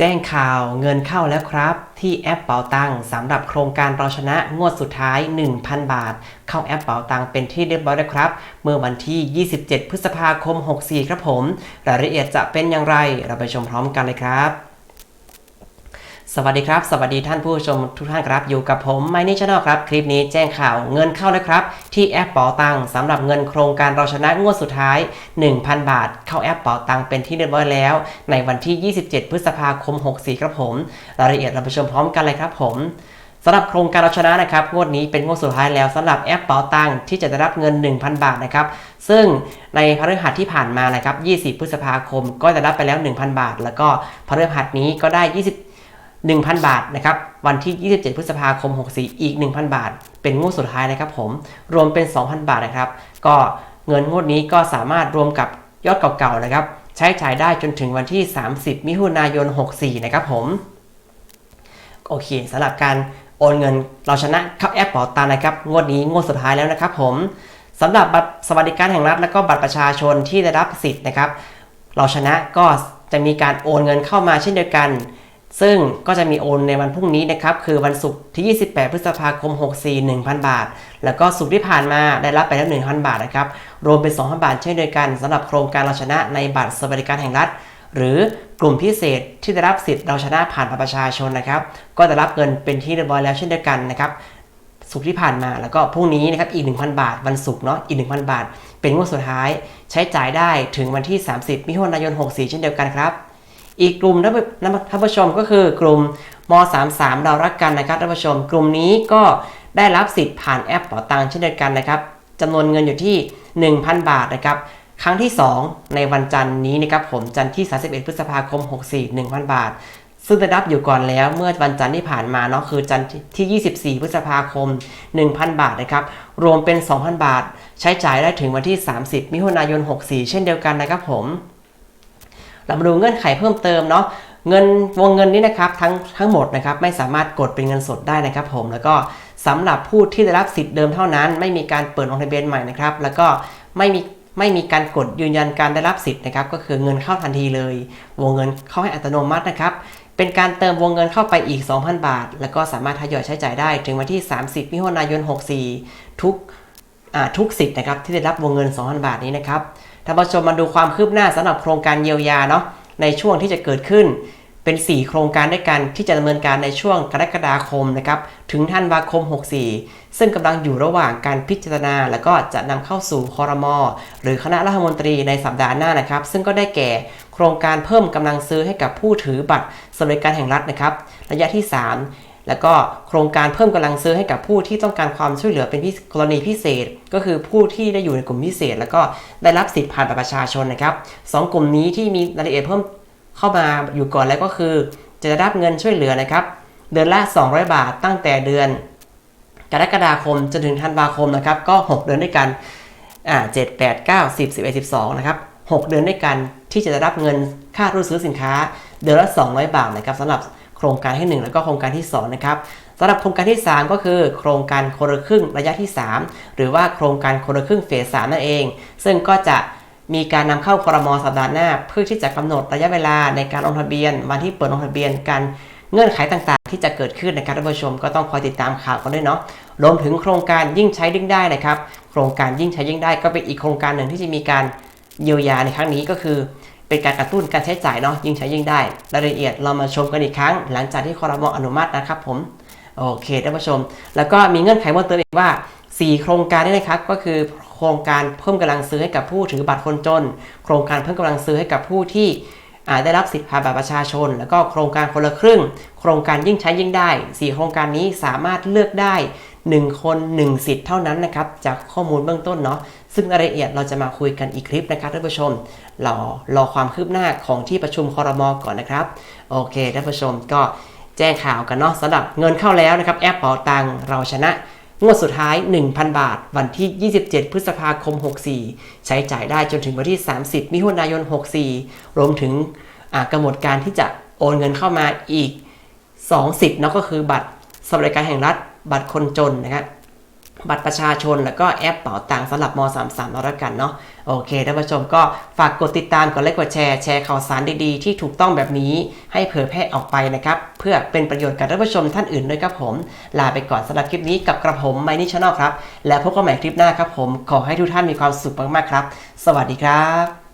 แจ้งข่าวเงินเข้าแล้วครับ ที่แอปเป๋าตังสำหรับโครงการเราชนะงวดสุดท้าย 1,000 บาท เข้าแอปเป๋าตังเป็นที่เรียบร้อยแล้วครับ เมื่อวันที่ 27 พฤษภาคม 64 ครับผม รายละเอียดจะเป็นอย่างไร เราไปชมพร้อมกันเลยครับ สวัสดีครับ สวัสดีท่านผู้ชมทุกท่านครับ อยู่กับผมไมนี่ชาแนลครับ คลิปนี้แจ้งข่าวเงินเข้าแล้วครับ ที่แอปเป๋าตังสำหรับเงินโครงการเราชนะงวดสุดท้าย 1,000 บาท เข้าแอปเป๋าตังเป็นที่เรียบร้อยแล้ว ในวันที่ 27 พฤษภาคม 64 ครับผม รายละเอียดเราไปชมพร้อมกันเลยครับผมสำหรับโครงการเราชนะนะครับงวดนี้เป็นงวดสุดท้ายแล้วสำหรับแอปเป๋าตังที่จะได้รับเงิน 1,000 บาทนะครับซึ่งในพฤหัสที่ผ่านมานะครับ 20 พฤษภาคม ก็จะรับไปแล้ว 1,000 บาท แล้วก็พฤหัสนี้ก็ได้ 20 1,000 บาทนะครับวันที่ 27 พฤษภาคม 64 อีก 1,000 บาท เป็นงวดสุดท้ายนะครับผมรวมเป็น 2,000 บาทนะครับ ก็เงินงวดนี้ก็สามารถรวมกับยอดเก่าๆนะครับ ใช้จ่ายได้จนถึงวันที่ 30 มิถุนายน 64 นะครับผมโอเคสำหรับการโอนเงินเราชนะเข้าแอปเป๋าตังนะครับ งวดนี้งวดสุดท้ายแล้วนะครับผมสำหรับบัตรสวัสดิการแห่งรัฐและก็บัตรประชาชนที่ได้รับสิทธิ์นะครับ เราชนะก็จะมีการโอนเงินเข้ามาเช่นเดียวกัน ซึ่งก็จะมีโอนในวันพรุ่งนี้นะครับ คือวันศุกร์ที่ 28 พฤษภาคม 64 1,000 บาท แล้วก็ศุกร์ที่ผ่านมาได้รับไปแล้ว 1,000 บาทนะครับ รวมเป็น 2,000 บาทเช่นเดียวกันสำหรับโครงการเราชนะในบัตรสวัสดิการแห่งรัฐ หรือกลุ่มพิเศษที่ได้รับสิทธิ์เราชนะผ่านประชาชนนะครับ ก็จะรับเงินเป็นที่เรียบร้อยแล้วเช่นเดียวกันนะครับศุกที่ผ่านมาแล้วก็พรุ่งนี้นะครับอีก 1,000 บาท วันศุกร์เนาะอีก 1,000 บาท เป็นงวดสุดท้าย ใช้จ่ายได้ถึงวันที่ 30 มิถุนายน 64 เช่นเดียวกันครับ อีกกลุ่มท่านผู้ท่านผู้ชมก็คือกลุ่มม 33 เรารักกันนะครับท่านผู้ชม กลุ่มนี้ก็ได้รับสิทธิ์ผ่านแอปเป๋าตังค์เช่นเดียวกันนะครับจำนวนเงินอยู่ที่ 1,000 บาทนะครับครั้งที่ 2 ในวันจันทร์นี้นะครับผมจันทร์ที่ 31 พฤษภาคม 64 1,000 บาท ซึ่งได้รับอยู่ก่อนแล้วเมื่อวันจันทร์ที่ผ่านมาเนาะคือจันทร์ที่ 24 พฤษภาคม 1,000 บาทนะครับรวมเป็น 2,000 บาท ใช้จ่ายได้ถึงวันที่ 30 มิถุนายน 64 เช่นเดียวกันนะครับผม เรามาดูเงื่อนไขเพิ่มเติมเนาะเงินวงเงินนี้นะครับทั้งทั้งหมดนะครับไม่สามารถกดเป็นเงินสดได้นะครับ ผมแล้วก็สำหรับผู้ที่ได้รับสิทธิ์เดิมเท่านั้น ไม่มีการเปิดลงทะเบียนใหม่นะครับ แล้วก็ไม่มีไม่มีการกดยืนยันการได้รับสิทธิ์นะครับ ก็คือเงินเข้าทันทีเลย วงเงินเข้าให้อัตโนมัตินะครับ เป็นการเติมวงเงินเข้าไปอีก 2,000 บาท แล้วก็สามารถทยอยใช้จ่ายได้ ถึงวันที่ 30 มิถุนายน 64 ทุกทุกสิทธิ์นะครับที่ได้รับวงเงิน 2,000 บาทนี้นะครับ ท่านผู้ชมมาดูความคืบหน้าสำหรับโครงการเยียวยาเนาะในช่วงที่จะเกิดขึ้น เป็น 4 โครงการด้วยกันที่จะดำเนินการในช่วงกรกฎาคมนะครับถึงธันวาคม 64 ซึ่งกำลังอยู่ระหว่างการพิจารณา แล้วก็จะนำเข้าสู่คอรมอหรือคณะรัฐมนตรีในสัปดาห์หน้านะครับ ซึ่งก็ได้แก่โครงการเพิ่มกำลังซื้อให้กับผู้ถือบัตรสวัสดิการแห่งรัฐนะครับ ระยะที่ 3 แล้วก็โครงการเพิ่มกำลังซื้อให้กับผู้ที่ต้องการความช่วยเหลือเป็นกรณีพิเศษ ก็คือผู้ที่ได้อยู่ในกลุ่มพิเศษ แล้วก็ได้รับสิทธิ์ผ่านบัตรประชาชนนะครับสองกลุ่มนี้ที่มีรายละเอียดเพิ่มเข้ามาอยู่ก่อนแล้วก็คือ จะได้รับเงินช่วยเหลือนะครับ เดือนละ 200 บาทตั้งแต่เดือน กรกฎาคมจนถึงธันวาคมนะครับก็ 6 เดือนด้วยกันอ่า7 8 9 10 11 12นะครับ6เดือนด้วยกันที่จะได้รับเงินค่ารู้ซื้อสินค้า เดือนละ 200 บาทนะครับสำหรับ โครงการที่ 1 แล้วก็โครงการที่ 2 นะครับสำหรับโครงการที่ 3 ก็คือโครงการคนละครึ่งระยะที่ 3 หรือว่าโครงการคนละครึ่งเฟส3นั่นเอง ซึ่งก็จะมีการนำเข้าครมสัปดาห์หน้า เพื่อที่จะกำหนดระยะเวลาในการลงทะเบียนวันที่เปิดลงทะเบียนการเงื่อนไขต่างๆ ที่จะเกิดขึ้นนะครับท่านผู้ชมก็ต้องคอยติดตามข่าวกันด้วยเนาะรวมถึงโครงการยิ่งใช้ยิ่งได้นะครับ โครงการยิ่งใช้ยิ่งได้ก็เป็นอีกโครงการหนึ่งที่จะมีการเยียวยาในครั้งนี้ก็คือ เป็นการกระตุ้นการใช้จ่ายเนาะยิ่งใช้ยิ่งได้ รายละเอียดเรามาชมกันอีกครั้ง หลังจากที่คอรมออนุมัตินะครับผมโอเคท่านผู้ชม แล้วก็มีเงื่อนไขเพิ่มเติมอีกว่า 4 โครงการนี่นะครับก็คือโครงการเพิ่มกำลังซื้อให้กับผู้ถือบัตรคนจน โครงการเพิ่มกำลังซื้อให้กับผู้ที่ ได้รับสิทธิ์ผ่านบัตรประชาชน แล้วก็โครงการคนละครึ่ง โครงการยิ่งใช้ยิ่งได้ 4 โครงการนี้สามารถเลือกได้ 1 คน 1 สิทธิ์เท่านั้นนะครับ จากข้อมูลเบื้องต้นเนาะซึ่งรายละเอียดเราจะมาคุยกันอีกคลิปนะครับท่านผู้ชมรอรอความคืบหน้าของที่ประชุมคอรมอก่อนนะครับ โอเคท่านผู้ชมก็แจ้งข่าวกันเนาะสำหรับเงินเข้าแล้วนะครับแอปเป๋าตังเราชนะงวดสุดท้าย 1,000 บาท วันที่ 27 พฤษภาคม 64 ใช้จ่ายได้จนถึงวันที่ 30 มิถุนายน 64 รวมถึง อ่ากำหนดการที่จะโอนเงินเข้ามาอีก 2 สิทธิ์เนาะก็คือบัตรสวัสดิการแห่งรัฐ บัตรคนจนนะครับบัตรประชาชนแล้วก็แอปเป๋าตังสำหรับม .33 แล้วกันเนาะโอเคท่านผู้ชมก็ฝากกดติดตามกดไลค์กดแชร์แชร์ข่าวสารดีๆ ที่ถูกต้องแบบนี้ให้เผยแพร่ออกไปนะครับ เพื่อเป็นประโยชน์กับท่านผู้ชมท่านอื่นด้วยครับผม ลาไปก่อนสำหรับคลิปนี้กับกระผมไมนี่ชาแนลครับ แล้วพบกันใหม่คลิปหน้าครับผม ขอให้ทุกท่านมีความสุขมากๆครับ สวัสดีครับ